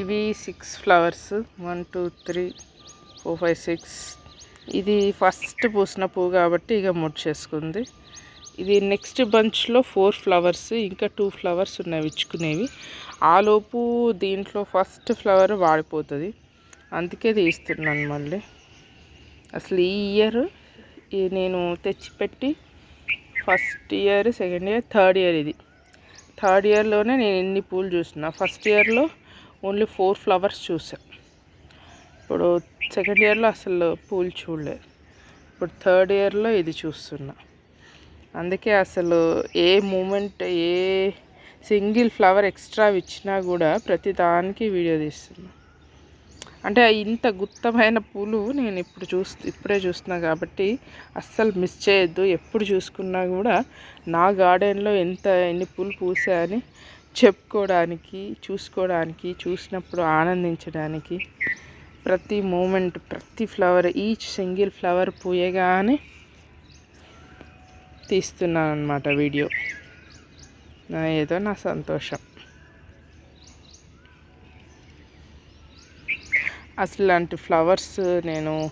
ఇవి six flowers. One two three four five six. ఇది first పూసిన పువ్వు కాబట్టి ఇక ముడిచేసుకుంది ఇది నెక్స్ట్ బంచ్లో ఫోర్ ఫ్లవర్స్ ఇంకా టూ ఫ్లవర్స్ ఉన్నాయి విచ్చుకునేవి. ఆలోపు దీంట్లో ఫస్ట్ ఫ్లవర్ వాడిపోతుంది. అందుకే తీస్తున్నాను మళ్ళీ. అసలు ఈ ఇయర్ నేను తెచ్చిపెట్టి first year second year third year ఇది. థర్డ్ ఇయర్లోనే నేను ఎన్ని పూలు చూసిన. ఫస్ట్ ఇయర్లో ఓన్లీ ఫోర్ ఫ్లవర్స్ చూసా. ఇప్పుడు సెకండ్ ఇయర్లో అసలు పూలు చూడలేదు. ఇప్పుడు థర్డ్ ఇయర్లో ఇది చూస్తున్నా. అందుకే అసలు ఏ మూమెంట్ ఏ సింగిల్ ఫ్లవర్ ఎక్స్ట్రా ఇచ్చినా కూడా ప్రతి దానికి వీడియో తీస్తున్నా. అంటే ఇంత గుత్తమైన పూలు నేను ఇప్పుడు చూస్ ఇప్పుడే చూస్తున్నా కాబట్టి అస్సలు మిస్ చేయొద్దు. ఎప్పుడు చూసుకున్నా కూడా నా గార్డెన్లో ఎంత ఎన్ని పూలు పూసాయని చెప్పుకోవడానికి చూసుకోవడానికి చూసినప్పుడు ఆనందించడానికి ప్రతి మూమెంట్ ప్రతి ఫ్లవర్ ఈచ్ సింగిల్ ఫ్లవర్ పూయగానే తీస్తున్నాను అనమాట వీడియో. నా ఏదో నా సంతోషం. అసలు ఇలాంటి ఫ్లవర్స్ నేను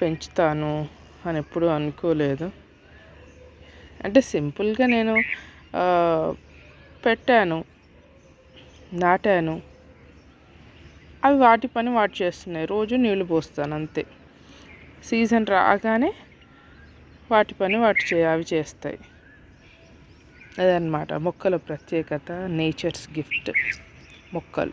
పెంచుతాను అని ఎప్పుడు అనుకోలేదు. అంటే సింపుల్గా నేను పెట్టాను నాటాను. అవి వాటి పని వాటి చేస్తున్నాయి. రోజు నీళ్ళు పోస్తాను అంతే. సీజన్ రాగానే వాటి పని వాటి చే అవి చేస్తాయి. అదనమాట మొక్కల ప్రత్యేకత నేచర్స్ గిఫ్ట్ మొక్కలు.